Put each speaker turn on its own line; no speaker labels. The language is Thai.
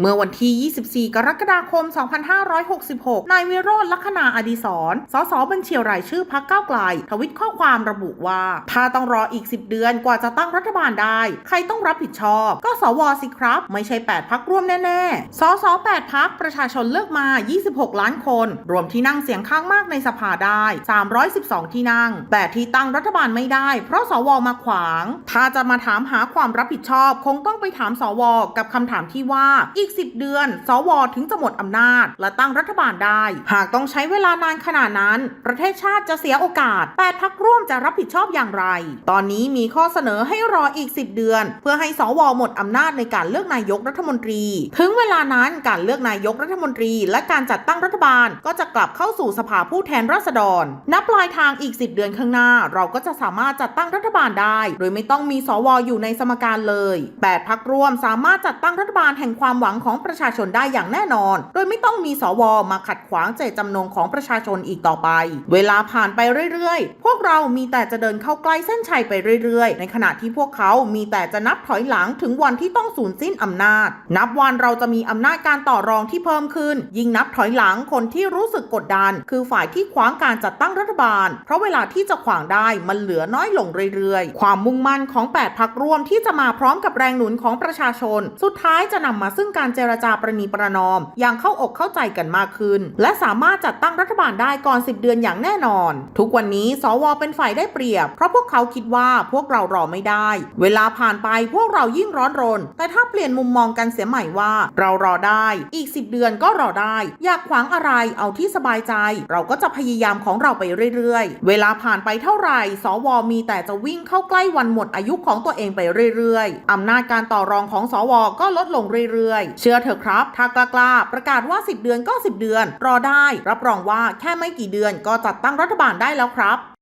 เมื่อวันที่ 24 กรกฎาคม 2566 นายวิโรจน์ลัคนาอดีศร สสบัญชีรายชื่อพักเก้าไกล ทวิตข้อความระบุว่า ถ้าต้องรออีก 10 เดือนกว่าจะตั้งรัฐบาลได้ ใครต้องรับผิดชอบ ก็สวสิครับ ไม่ใช่ 8 พักร่วมแน่ ๆ สส 8 พักประชาชนเลือกมา 26 ล้านคน รวมที่นั่งเสียงข้างมากในสภาได้ 312 ที่นั่ง แต่ที่ตั้งรัฐบาลไม่ได้ เพราะสวมาขวาง ถ้าจะมาถามหาความรับผิดชอบ คงต้องไปถามสว กับคำถามที่ว่าอีีก 10 เดือน สวถึงจะหมดอำนาจ และตั้งรัฐบาลได้ หากต้องใช้เวลานานขนาดนั้น ประเทศชาติจะเสียโอกาส 8พักร่วมจะรับผิดชอบอย่างไร ตอนนี้มีข้อเสนอให้รออีก 10 เดือน เพื่อให้สวหมดอำนาจในการเลือกนายกรัฐมนตรี ถึงเวลานั้นการเลือกนายกรัฐมนตรี และการจัดตั้งรัฐบาลก็จะกลับเข้าสู่สภาผู้แทนราษฎร นับปลายทางอีก 10 เดือนข้างหน้า เราก็จะสามารถจัดตั้งรัฐบาลได้ โดยไม่ต้องมีสวอยู่ในสมการเลย 8พักร่วมสามารถจัดตั้งรัฐบาลแห่งความหวังของประชาชนได้อย่างแน่นอน โดยไม่ต้องมีสวมาขัดขวางเจตจำนงของประชาชนอีกต่อไป เวลาผ่านไปเรื่อยๆ พวกเรามีแต่จะเดินเข้าใกล้เส้นชัยไปเรื่อยๆ ในขณะที่พวกเขามีแต่จะนับถอยหลังถึงวันที่ต้องสูญสิ้นอำนาจ นับวันเราจะมีอำนาจการต่อรองที่เพิ่มขึ้น ยิ่งนับถอยหลังคนที่รู้สึกกดดัน คือฝ่ายที่ขวางการจัดตั้งรัฐบาล เพราะเวลาที่จะขวางได้มันเหลือน้อยลงเรื่อยๆ ความมุ่งมั่นของ 8 พักร่วมที่จะมาพร้อมกับแรงหนุนของประชาชน สุดท้ายจะนำมาซึ่งการการเจรจาประนีประนอม อย่างเข้าอกเข้าใจกันมากขึ้น และสามารถจัดตั้งรัฐบาลได้ก่อน 10 เดือนอย่างแน่นอน ทุกวันนี้สวเป็นฝ่ายได้เปรียบ เพราะพวกเขาคิดว่าพวกเรารอไม่ได้ เวลาผ่านไปพวกเรายิ่งร้อนรน แต่ถ้าเปลี่ยนมุมมองกันเสียใหม่ว่า เรารอได้ อีก 10 เดือนก็รอได้ อยากขวางอะไรเอาที่สบายใจ เราก็จะพยายามของเราไปเรื่อยๆ เวลาผ่านไปเท่าไหร่ สวมีแต่จะวิ่งเข้าใกล้วันหมดอายุของตัวเองไปเรื่อยๆ อำนาจการต่อรองของสวก็ลดลงเรื่อยเชื่อเถอะครับ ถ้ากล้าๆ ประกาศว่า 10 เดือนก็ 10 เดือน รอได้ รับรองว่าแค่ไม่กี่เดือนก็จัดตั้งรัฐบาลได้แล้วครับ